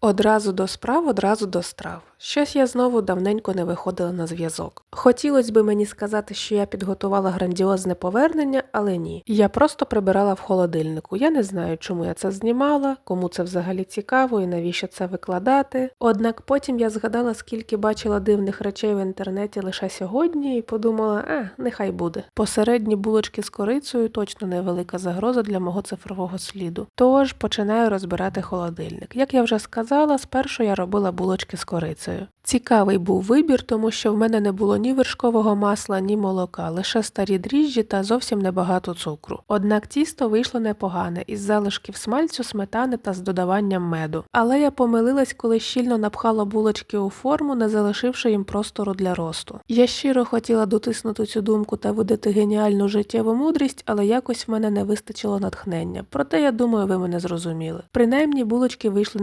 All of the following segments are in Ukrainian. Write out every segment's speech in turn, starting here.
Одразу до справ, одразу до страв. Щось я знову давненько не виходила на зв'язок. Хотілося би мені сказати, що я підготувала грандіозне повернення, але ні. Я просто прибирала в холодильнику. Я не знаю, чому я це знімала, кому це взагалі цікаво і навіщо це викладати. Однак потім я згадала, скільки бачила дивних речей в інтернеті лише сьогодні, і подумала, а, нехай буде. Посередні булочки з корицею точно невелика загроза для мого цифрового сліду. Тож починаю розбирати холодильник. Як я вже сказала, спершу я робила булочки з корицею. Цікавий був вибір, тому що в мене не було ні вершкового масла, ні молока, лише старі дріжджі та зовсім небагато цукру. Однак тісто вийшло непогане, із залишків смальцю, сметани та з додаванням меду. Але я помилилась, коли щільно напхала булочки у форму, не залишивши їм простору для росту. Я щиро хотіла дотиснути цю думку та видати геніальну життєву мудрість, але якось в мене не вистачило натхнення. Проте я думаю, ви мене зрозуміли. Принаймні булочки вийшли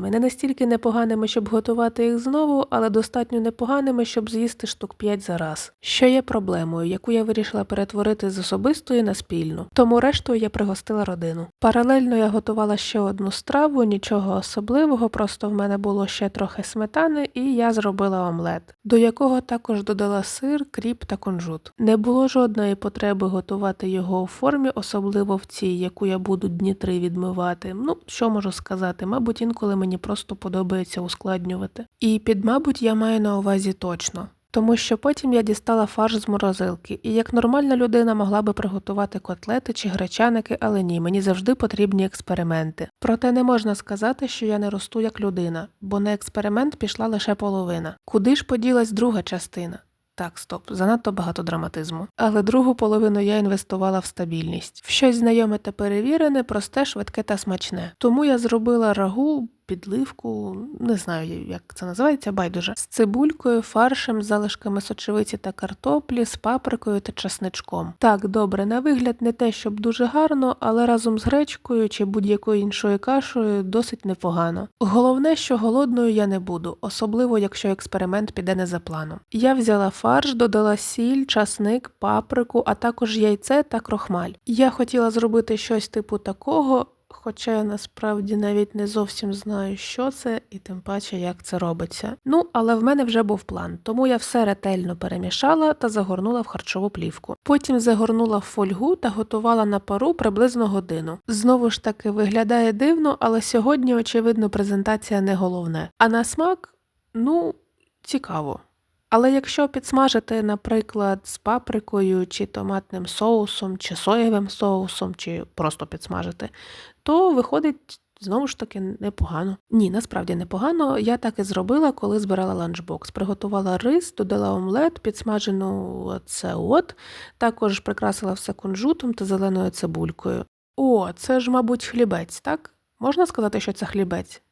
непоганими, не настільки непоганими, щоб готувати їх знову, але достатньо непоганими, щоб з'їсти штук 5 за раз. Що є проблемою, яку я вирішила перетворити з особистої на спільну. Тому рештою я пригостила родину. Паралельно я готувала ще одну страву, нічого особливого, просто в мене було ще трохи сметани, і я зробила омлет, до якого також додала сир, кріп та кунжут. Не було жодної потреби готувати його у формі, особливо в цій, яку я буду дні три відмивати. Ну, що можу сказати, мабуть, інколи мені просто подобається ускладнювати. І під мабуть я маю на увазі точно. Тому що потім я дістала фарш з морозилки, і як нормальна людина могла би приготувати котлети чи гречаники, але ні, мені завжди потрібні експерименти. Проте не можна сказати, що я не росту як людина, бо на експеримент пішла лише половина. Куди ж поділась друга частина? Так, стоп, занадто багато драматизму. Але другу половину я інвестувала в стабільність. В щось знайоме та перевірене, просте, швидке та смачне. Тому я зробила рагу. Підливку, не знаю, як це називається, байдуже, з цибулькою, фаршем, залишками сочевиці та картоплі, з паприкою та часничком. Так, добре, на вигляд не те, щоб дуже гарно, але разом з гречкою чи будь-якою іншою кашею досить непогано. Головне, що голодною я не буду, особливо якщо експеримент піде не за планом. Я взяла фарш, додала сіль, часник, паприку, а також яйце та крохмаль. Я хотіла зробити щось типу такого. Хоча я насправді навіть не зовсім знаю, що це, і тим паче, як це робиться. Ну, але в мене вже був план, тому я все ретельно перемішала та загорнула в харчову плівку. Потім загорнула в фольгу та готувала на пару приблизно годину. Знову ж таки, виглядає дивно, але сьогодні, очевидно, презентація не головне. А на смак, ну, цікаво. Але якщо підсмажити, наприклад, з паприкою, чи томатним соусом, чи соєвим соусом, чи просто підсмажити, то виходить знову ж таки непогано. Ні, насправді непогано. Я так і зробила, коли збирала ланчбокс. Приготувала рис, додала омлет, підсмажену це от, також прикрасила все кунжутом та зеленою цибулькою. О, це ж, мабуть, хлібець, так? Можна сказати, що це хлібець?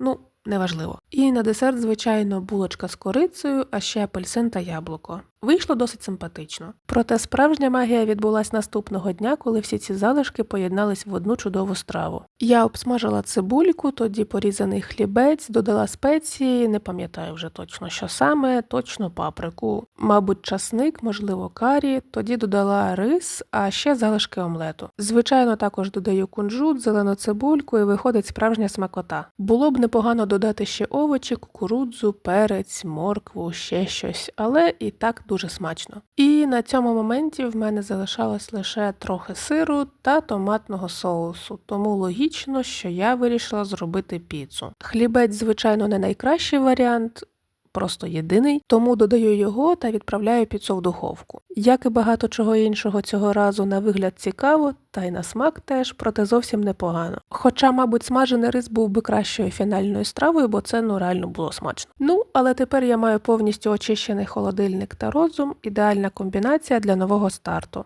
Ну, неважливо. І на десерт, звичайно, булочка з корицею, а ще апельсин та яблуко. Вийшло досить симпатично. Проте справжня магія відбулась наступного дня, коли всі ці залишки поєднались в одну чудову страву. Я обсмажила цибульку, тоді порізаний хлібець, додала спеції, не пам'ятаю вже точно, що саме, точно паприку, мабуть, часник, можливо, карі, тоді додала рис, а ще залишки омлету. Звичайно, також додаю кунжут, зелену цибульку і виходить справжня смакота. Було б непогано додати ще овочі, кукурудзу, перець, моркву, ще щось, але і так дуже смачно. І на цьому моменті в мене залишалось лише трохи сиру та томатного соусу, тому логічно, що я вирішила зробити піцу. Хлібець, звичайно, не найкращий варіант. Просто єдиний, тому додаю його та відправляю піцу в духовку. Як і багато чого іншого цього разу на вигляд цікаво, та й на смак теж, проте зовсім непогано. Хоча, мабуть, смажений рис був би кращою фінальною стравою, бо це ну реально було смачно. Ну, але тепер я маю повністю очищений холодильник та розум, ідеальна комбінація для нового старту.